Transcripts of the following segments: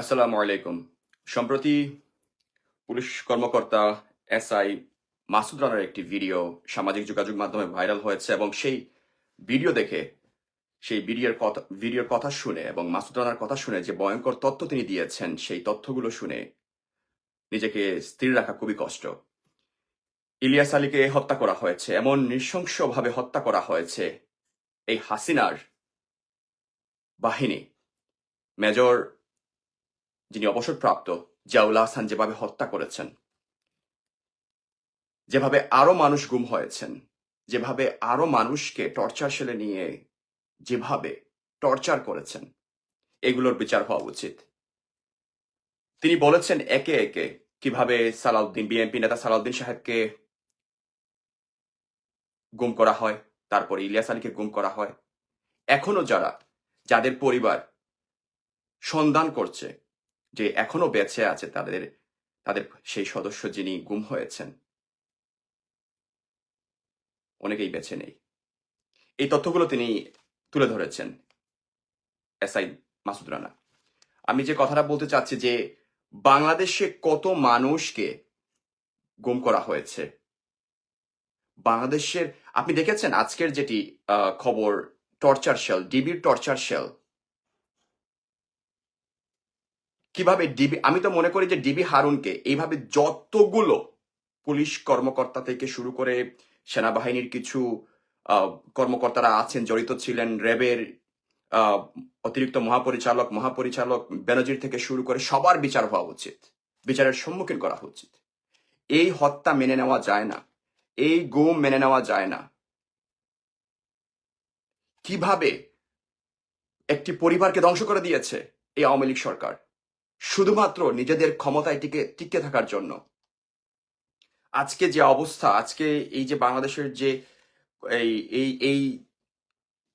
আসসালামু আলাইকুম। সম্প্রতি পুলিশ কর্মকর্তা এসআই মাসুদ রানার একটি ভিডিও সামাজিক যোগাযোগ মাধ্যমে ভাইরাল হয়েছে এবং সেই ভিডিও দেখে, সেই ভিডিওর কথা ভিডিওর কথা শুনে এবং মাসুদ রানার কথা শুনে যে ভয়ঙ্কর তথ্য তিনি দিয়েছেন, সেই তথ্যগুলো শুনে নিজেকে স্থির রাখা খুবই কষ্ট। ইলিয়াস আলীকে হত্যা করা হয়েছে, এমন নৃশংসভাবে হত্যা করা হয়েছে এই হাসিনার বাহিনী। মেজর যিনি অবসরপ্রাপ্ত জিয়াউল হাসান যেভাবে হত্যা করেছেন, যেভাবে আরও মানুষ গুম হয়েছেন, যেভাবে আরও মানুষকে টর্চার সেলে নিয়ে যেভাবে টর্চার করেছেন, এগুলোর বিচার হওয়া উচিত। তিনি বলেছেন একে একে কীভাবে সালাউদ্দিন, বিএনপি নেতা সালাউদ্দিন সাহেবকে গুম করা হয়, তারপরে ইলিয়াস আলীকে গুম করা হয়। এখনও যারা, যাদের পরিবার সন্ধান করছে যে এখনও বেঁচে আছে তাদের তাদের সেই সদস্য যিনি গুম হয়েছেন। অনেকেই বেঁচে নেই। এই তথ্যগুলো তিনি তুলে ধরেছেন এসআই মাসুদ রানা। আমি যে কথাটা বলতে চাচ্ছি যে বাংলাদেশে কত মানুষকে গুম করা হয়েছে? বাংলাদেশের, আপনি দেখেছেন আজকের যেটি খবর, টর্চার শেল, ডিবির টর্চার শেল কীভাবে ডিবি, আমি তো মনে করি যে ডিবি হারুনকে এইভাবে যতগুলো পুলিশ কর্মকর্তা থেকে শুরু করে সেনাবাহিনীর কিছু কর্মকর্তারা আছেন, জড়িত ছিলেন, র্যাবের অতিরিক্ত মহাপরিচালক মহাপরিচালক বেনজির থেকে শুরু করে সবার বিচার হওয়া উচিত, বিচারের সম্মুখীন করা উচিত। এই হত্যা মেনে নেওয়া যায় না, এই গুম মেনে নেওয়া যায় না। কীভাবে একটি পরিবারকে ধ্বংস করে দিয়েছে এই আওয়ামী লীগ সরকার? শুধুমাত্র নিজেদের ক্ষমতায় টিকে টিকে থাকার জন্য। আজকে যে অবস্থা, আজকে এই যে বাংলাদেশের যে এই এই এই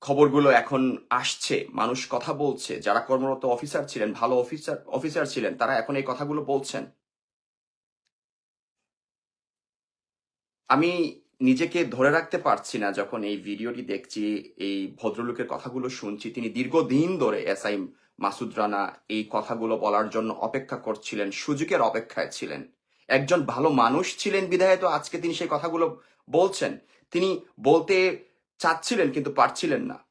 খবরগুলো এখন আসছে, মানুষ কথা বলছে, যারা কর্মরত অফিসার ছিলেন, ভালো অফিসার অফিসার ছিলেন, তারা এখন এই কথাগুলো বলছেন। আমি নিজেকে ধরে রাখতে পারছি না যখন এই ভিডিওটি দেখছি, এই ভদ্রলোকের কথাগুলো শুনছি, তিনি দীর্ঘদিন ধরে এসআই মাসুদ রানা এই কথাগুলো বলার জন্য অপেক্ষা করছিলেন, সুযোগের অপেক্ষায় ছিলেন। একজন ভালো মানুষ ছিলেন বিধায় তো আজকে তিনি সেই কথাগুলো বলছেন। তিনি বলতে চাচ্ছিলেন কিন্তু পারছিলেন না।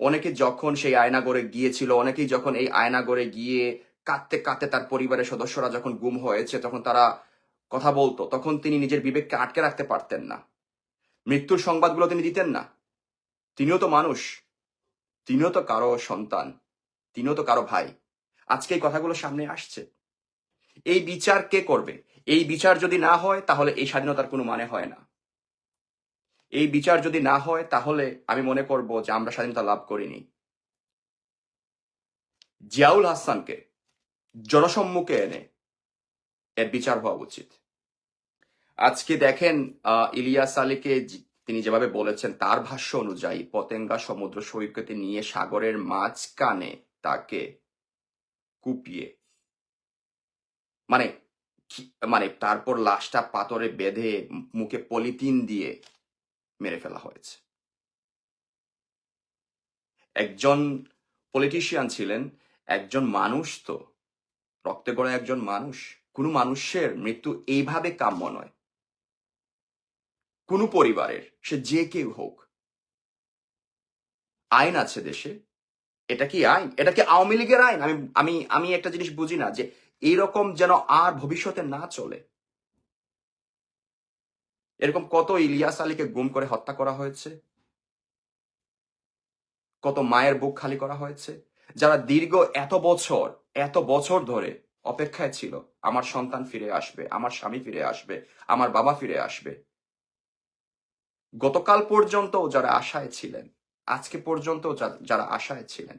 অনেকে যখন সেই আয়নাগরে গিয়েছিল, অনেকেই যখন এই আয়নাগরে গিয়ে কাঁদতে কাঁদতে তার পরিবারের সদস্যরা যখন গুম হয়েছে, তখন তারা কথা বলতো, তখন তিনি নিজের বিবেককে আটকে রাখতে পারতেন না। মৃত্যুর সংবাদগুলো তিনি দিতেন না। তিনিও তো মানুষ, তিনিও তো কারও সন্তান। তিনিও তো কারও ভাই। আজকে এই কথাগুলো সামনে আসছে। এই বিচার কে করবে? এই বিচার যদি না হয়, তাহলে এই স্বাধীনতার কোনো মানে হয় না। এই বিচার যদি না হয়, তাহলে আমি মনে করব যে আমরা স্বাধীনতা লাভ করিনি। জিয়াউল হাসানকে জনসম্মুখে এনে এর বিচার হওয়া উচিত। আজকে দেখেন ইলিয়াস আলীকে তিনি যেভাবে বলেছেন, তার ভাষ্য অনুযায়ী পতেঙ্গা সমুদ্র সৈকতে নিয়ে সাগরের মাঝখানে তাকে কুপিয়ে মানে মানে তারপর লাশটা পাথরে বেঁধে মুখে পলিথিন দিয়ে মেরে ফেলা হয়েছে। একজন পলিটিশিয়ান ছিলেন, একজন মানুষ তো, রক্তে গড়া একজন মানুষ। কোনো মানুষের মৃত্যু এইভাবে কাম্য নয়। কোনো পরিবারের, সে যে কেউ হোক। আইন আছে দেশে এটা কি আইন? এটা কি আওয়ামী লীগের আইন? আমি আমি আমি একটা জিনিস বুঝি না যে এইরকম যেন আর ভবিষ্যতে না চলে। এরকম কত ইলিয়াস আলীকে গুম করে হত্যা করা হয়েছে? কত মায়ের বুক খালি করা হয়েছে? যারা দীর্ঘ এত বছর এত বছর ধরে অপেক্ষায় ছিল, আমার সন্তান ফিরে আসবে, আমার স্বামী ফিরে আসবে, আমার বাবা ফিরে আসবে। গতকাল পর্যন্ত যারা আশায় ছিলেন আজকে পর্যন্ত যারা আশায় ছিলেন,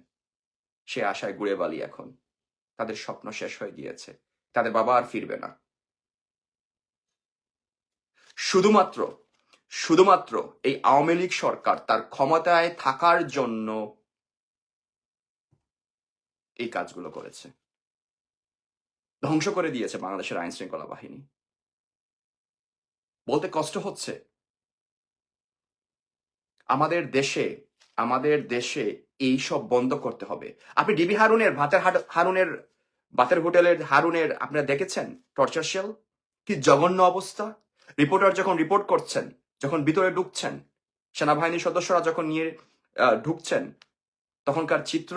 সে আশায় গুড়ে বালি এখন। তাদের স্বপ্ন শেষ হয়ে গিয়েছে। তাদের বাবা আর ফিরবে না। শুধুমাত্র শুধুমাত্র এই আওয়ামী লীগ সরকার তার ক্ষমতায় থাকার জন্য এই কাজগুলো করেছে। ধ্বংস করে দিয়েছে বাংলাদেশের আইন শৃঙ্খলা বাহিনী। বলতে কষ্ট হচ্ছে। আমাদের দেশে আমাদের দেশে এই সব বন্ধ করতে হবে। আপনি ডিবি হারুনের, ভাতের হারুনের বাতের হোটেলের হারুনের, আপনারা দেখেছেন? টর্চার শেল কি জঘন্য অবস্থা। রিপোর্টার যখন রিপোর্ট করছেন, যখন ভিতরে ঢুকছেন, সেনাবাহিনীর সদস্যরা যখন নিয়ে ঢুকছেন, তখনকার চিত্র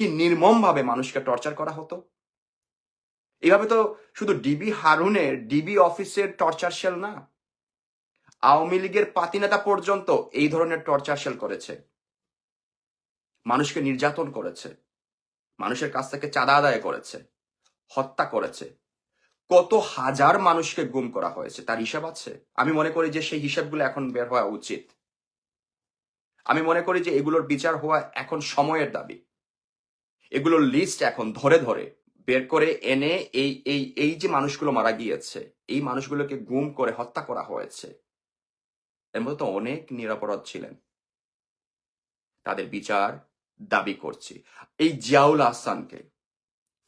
কি নির্মমভাবে মানুষকে টর্চার করা হতো? এভাবে তো শুধু ডিবি হারুনের, ডিবি অফিসের টর্চার শেল না। আওয়ামী লীগের পাতিনেতা পর্যন্ত এই ধরনের টর্চার শেল করেছে। মানুষকে নির্যাতন করেছে, মানুষের কাছ থেকে চাঁদা আদায় করেছে, হত্যা করেছে। কত হাজার মানুষকে গুম করা হয়েছে, তার হিসাব আছে? আমি মনে করি যে সেই হিসাবগুলো এখন বের হওয়া উচিত। আমি মনে করি যে এগুলোর বিচার হওয়া এখন সময়ের দাবি। এগুলোর লিস্ট এখন ধরে ধরে বের করে এনে এই এই এই যে মানুষগুলো মারা গিয়েছে, এই মানুষগুলোকে গুম করে হত্যা করা হয়েছে, এর মধ্যে তো অনেক নিরাপরাধ ছিলেন। তাদের বিচার দাবি করছি। এই জিয়াউল আহসানকে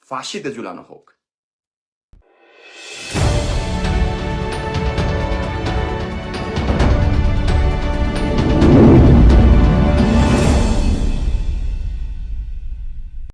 ফাঁসিতে ঝুলানো হোক